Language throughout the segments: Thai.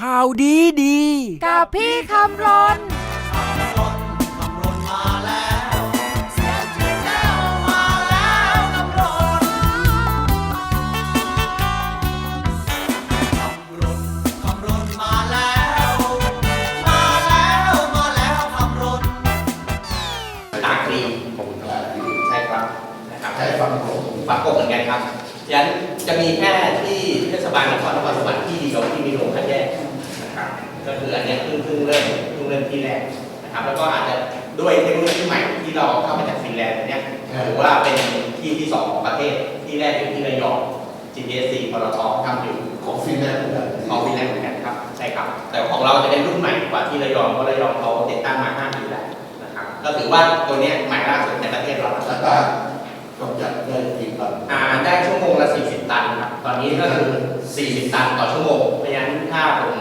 ข่าวดีดี กับพี่คำรนตากรีใช่ครับนะครับใช้ฟังผมบางกบเหมือนกันครับฉะนั้นจะมีแค่ที่เทศบาลนครนครสวรรค์ที่เดียวที่มีโรงคัดแยกนะครับ ก็คืออันเนี้ยเพิ่งเพิ่งเริ่มเพิ่งเริ่มที่แรกนะครับแล้วก็อาจจะด้วยเทคโนโลยีใหม่ที่เราเข้ามาจากฟินแลนด์เนี่ยถือว่าเป็นที่ที่สองของประเทศที่แรกอยู่ที่ระยอง GPSC พลททำอยู่ของฟินแลนด์เหมือนกันของฟินแลนด์เหมือนกันครับใช่ครับ แต่ของเราจะเป็นรุ่นใหม่กว่าที่ระยองเพราะระยองเขาติดตั้งมา5ปีแล้วนะครับก็ถือว่าตัวเนี้ยใหม่ล่าสุดในประเทศเราอัตรากำจัดได้กี่ตันอ่าได้ชั่วโมงละ40 ตันครับตอนนี้ก็คือ 40 ตันต่อชั่วโมงเพราะฉะนั้นถ้าผม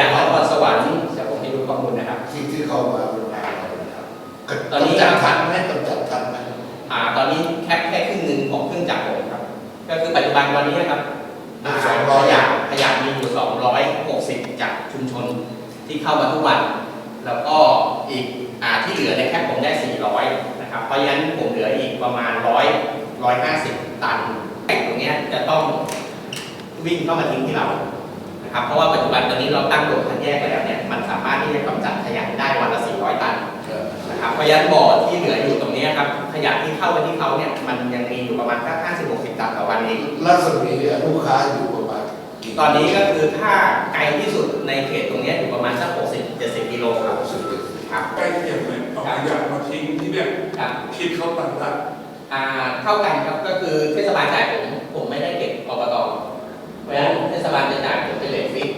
อนนี้ขยะนครสวรรค์เดี๋ยวผมให้ดูข้อมูลนะครับ ที่ที่เข้ามาเป็นมาอะไรนะครับตอนนี้กำจัดทันไหมกำจัดทันไหมอ่า ตอนนี้แค่แค่ครึ่งหนึ่งของเครื่องจักรผมครับ ก็คือปัจจุบันวันนี้นะครับาขยะขยะมีอยู่260จากชุมชนที่เข้ามาทุกวัน แล้วก็อีกอ่าที่เหลือเนี่ยแค่ผมได้400นะครับ เพราะฉะนั้นผมเหลืออีกประมาณ100 150ตันแข่งตรงเนี้ยจะต้องวิ่งเข้ามาทิ้งที่เรา นะครับเพราะว่าปัจจุบันตอนนี้เราตั้งโรงคัดแยกแล้วเนี่ยมันสามารถที่จะกำจัดขยะได้วันละ 400 ตันเออนะครับเพราะฉะนั้นบ่อที่เหลืออยู่ตรงนี้ครับขยะที่เข้าไปที่เขาเนี่ยมันยังมีอยู่ประมาณแค่50 60ตันต่อวันเองรัศมีลูกค้าอยู่ประมาณกี่ตอนนี้ก็คือถ้าไกลที่สุดในเขตตรงเนี้ยอยู่ประมาณสัก60 70กิโลครับสิบเอ็ดครับใกล้เคียงเลยเอาขยะมาทิ้งที่เนี่ยครับคิดเขาตัดละอ่าเท่ากันครับก็คือเทศบาลจ่ายผมผมไม่ได้เก็บอบตเพราะฉะนั้นเทศบาลจะจ่ายผมเป็นเลทฟิก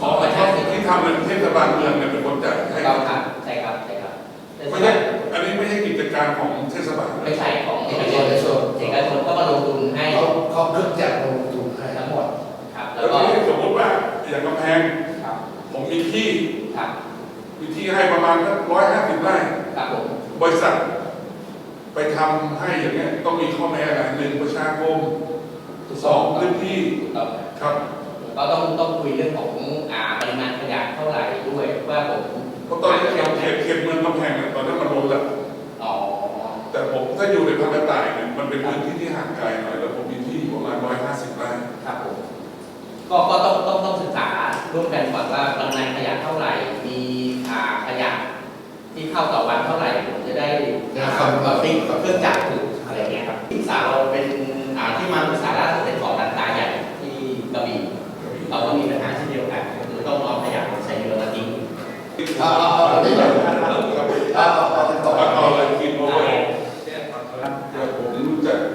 ขอประชาช นที่ทำเป็นเทศบาลเมืองเนี่ยเป็นคนจ่ายให้เราครับใช่ครับใช่ครับเทศไม่บาใช่ลอันนี้ไม่ใช่กิจการของเทศบาลไม่ใช่ของเอกชนเอกชนก็มาลงทุนให้เขาเขาเครื่องจักรลงทุนให้ทั้งหมดครับแล้แล้ววก็ที่สมมติว่าอย่างกำแพงครับผมมีที่ครับมีที่ให้ประมาณร้อยห้าสิบไร่ครับผมบริษัท ไปทำให้อย่างเงี้ยต้องมีข้อแม้อะไรหนึ่งประชาคมสองพื้นที่ถูกต้องครับ ก็ต้องต้องคุยเรื่องของอ่าปริมาณ วยว่าผมเพราะตอนนี้เขตเขตเขตเมืองกำแพงเนี่ยตอนนี้มันล้นแล้วอ๋อแต่ผมถ้าอยู่ในพันกระต่ายเนี่ยมันเป็นพื้นที่ที่ห่างไกลหน่อยแล้วผมมีที่อยู่ประมาณร้อยห้าสิบไร่ครับผมก็ก็ต้องต้องต้องศึกษาร่วมกันก่อนว่าปริมาณขยะเท่าไหร่ มีอ่าขยะที่เข้าต่อวันเท่าไหร่ผมจะได้อ่ากับฟิกกับเครื่องจักรถูกอะไรเงี้ยครับที่ปรึกษาเราเป็น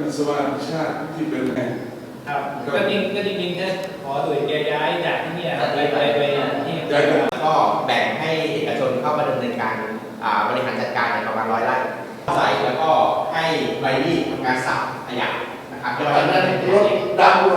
วิศวะชาติที่เป็นแห่ง ครับก็จริงก็จริงๆก็ขอตุ๋ยแกย้ายจากที่เนี่ยไปไปไปที่ใหญ่นะก็แบ่งให้เอกชนเข้ามาดำเนินการอ่าบริหารจัดการในประมาณร้อยไร่ใส่แล้วก็ให้ไบรี่ทำงานสับขยะนะครับ ตอนนั้นรถดำลง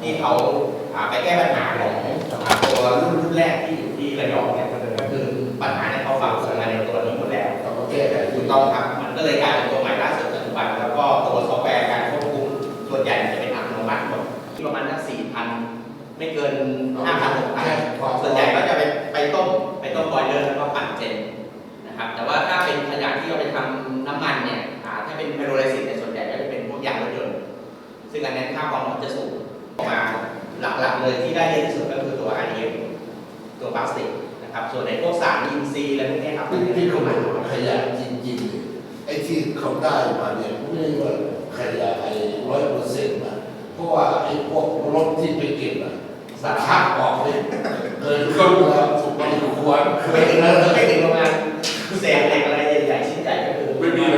ที่เขาอ่าไปแก้ปัญหาของอ่าตัวรุ่นรุ่นแรกที่อยู่ที่ระยองเนี่ยก็คือปัญหาเนี่ยเขาฝากส่งมาในตัวนี้หมดแล้วต้องมาแก้ไขถูกต้องครับ มันก็เลยกลายเป็นตัวใหม่ล่าสุดปัจจุบันแล้วก็ตัวซอฟต์แวร์การควบคุมส่วนใหญ่มันจะเป็นอัตโนมัติหมดที่ประมาณสักสี่พันไม่เกินห้าพันหกพันส่วนใหญ่ก็จะไปไปต้มไปต้มบอยเลอร์แล้วก็ปั่นเจนนะครับแต่ว่าถ้าเป็นขยะที่เอาไปทำน้ำมันเนี่ยอ่าถ้าเป็นไพโรไลซิสเนี่ยส่วนใหญ่ก็จะเป็นพวกยางรถยนต์ซึ่งอันนั้นค่าความร้อนจะสูงออก มาหลักๆเลยที่ได้เยอะที่สุดก็คือตัว RDF ตัวพลาสติกนะครับ ส่วนในพวกสารอินทรีย์อะไรพวกเนี้ยครับที่ที่เขาบอกขยะจริงๆเนี่ยไอ้ที่เขาได้มาเนี่ยไม่ได้ว่าขยะไอ้ร้อยเปอร์เซ็นต์นะเพราะว่าไอ้พวกรถที่ไปเก็บอะสารคัดออกเนี่ยเกินครึ่งแล้วถูกต้องควรเคไม่ยถึงนะไม่ถึงโรงงานเศษเหล็กอะไรใหญ่ๆชิ้นใหญ่ก็คือ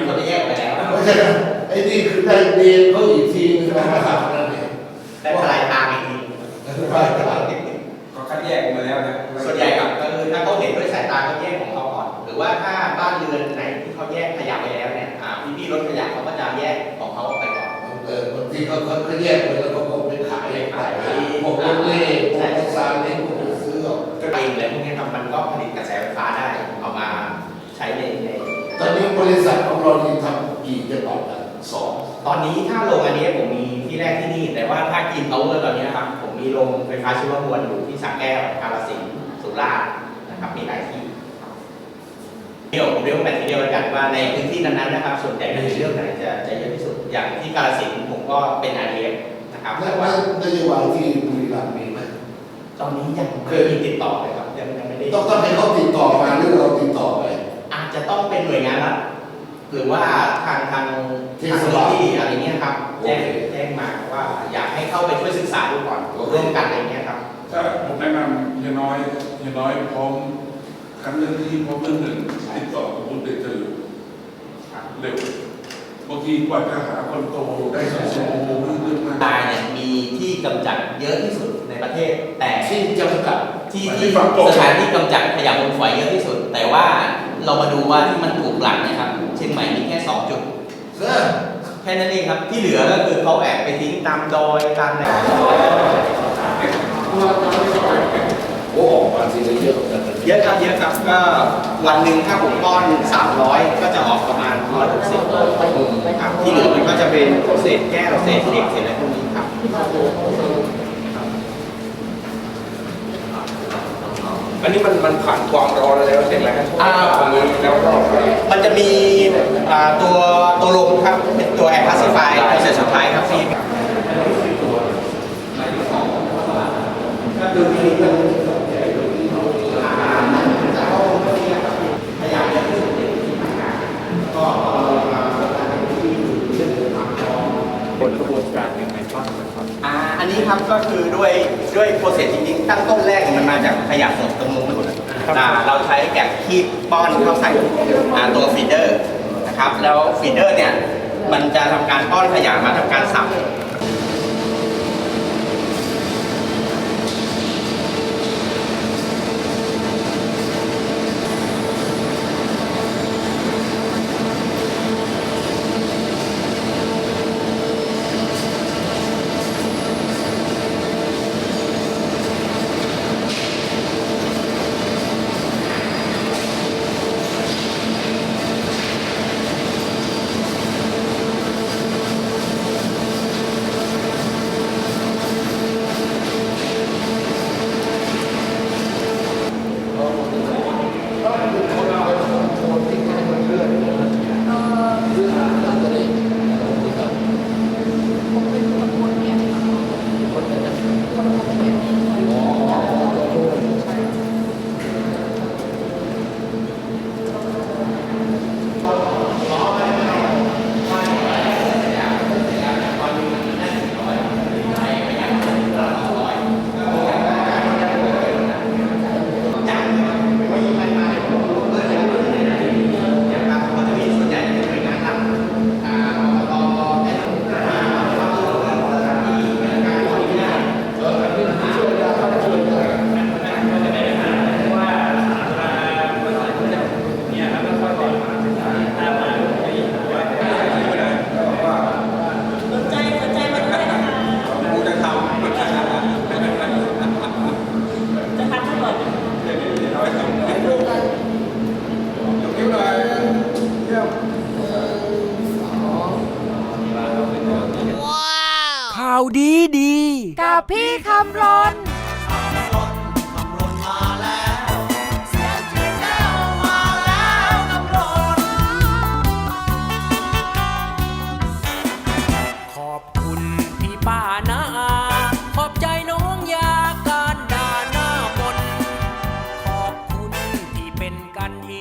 เขาจะแยกออกไปแล้วเพราะฉะนั้นไอ้นี่คือได้เรียนเขาอีกทีนึงนะครับนั่นเอง ได้ปลายทางอีกทีเขาคัดแยกออกมาแล้วนะส่วนใหญ่กับก็คือถ้าเขาเห็นด้วยสายตาเขาแยกของเขาก่อน หรือว่าถ้าบ้านเรือนไหนที่เขาแยกขยะไปแล้วเนี่ยอ่าพี่รถขยะเขาก็จะแยกของเขาออกไปก่อนเออบางทีเขาเขาเขาแยกไปแล้วเขาก็ไปขายขายพวกรถเล่พวกซาเล้งพวกไปซื้อเอาก็เองเลยพวกนี้ครับมันก็ผลิตกระแสไฟฟ้าได้เอามาใช้ในในตอนนี้บริษัทของเรานี่ทำกี่จังหวัดอะสองตอนนี้ถ้าโรงอันนี้ผมมี เอาเวอร์ตอนนี้นะครับผมมีโรงไฟฟ้าชีวมวลอยู่ที่สระแก้วกาฬสินธุ์สุราษฎร์นะครับมีหลายที่เดี๋ยวผมเรียกว่าแมททีเดียวแล้วกันว่าในพื้นที่นั้นๆนะครับส่วนใหญ่ในเรื่องไหนจะจะเยอะที่สุดอย่างที่กาฬสินธุ์ผมก็เป็น RDF นะครับแล้แต่วว่านโยบายที่บุรีรัมย์มีไหมตอนนี้ยังเคไม่ยมีติดต่อเลยครับยังยังไม่ได้ต้องต้องให้เขาติดต่อมาหรือเราติดต่อไปอาจจะต้องเป็นหน่วยงานรัฐหรือว่าทางทางเททางศเจ้าหบาลน้าที่อะไรเงี้ยครับ แจ้งโอเคแจ้งมาว่าอยากให้เข้าไปช่วยศึกษาดูก่อนโอเคร่วมกันอะไรเงี้ยครับถ้าผมแนะนำเฮียน้อยเฮียน้อยพร้อมครั้งเรื่องที่พร้อมเรื่องหนึ่งติดต่อกับคุณเด็กจะเร็วเร็วบางทีกว่าจะหาคนโตได้สองชั่วโมงเรื่องเรื่องมากตายเนี่ยมีที่กำจัดเยอะที่สุดในประเทศ แต่ที่จำกัดที่ที่สถานที่กำจัดขยะมูลฝอยเยอะที่สุด แต่ว่าเรามาดูว่าที่มันถูกหลักเนะครับเชียงใหม่มีแค่สองจุดเออ แค่นั้นเองครับ ที่เหลือก็คือเขาแอบไปทิ้งตามดอยตามไหนโอ้ออกมาทีละเยอะเหมือนกันนะเยอะครับเยอะครับก็วันหนึ่งถ้าผมป้อน 300 ก็จะออกประมาณ160ครับที่เหลือมันก็จะเป็นเศษแก้วเศษเหล็กเศษอะไรพวกนี้ครับ อันนี้มันมันผ่านความร้อนแล้วใช่ไหมครับอ่า ตรงนี้แล้วก็มันจะมีอ่าตัวตัวลมครับเป็นตัวแอร์พาสซิฟายตัวเศษสุดท้ายครับพี่ก็คือมีพยายามจะขึ้นก็มา ผลกระบวนการยังไงบ้างนะครับ อ่าอันนี้ครับก็คือด้วยด้วยโปรเซสจริงๆตั้งต้นแรกเนี่ยมันมาจากขยะสดตรงนู้นอ่าเราใช้แกะคีบป้อนเข้าใส่อ่าตัวฟีเดอร์นะครับแล้วฟีเดอร์เนี่ยมันจะทำการป้อนขยะมาทำการสับนะครับ พี่คำรน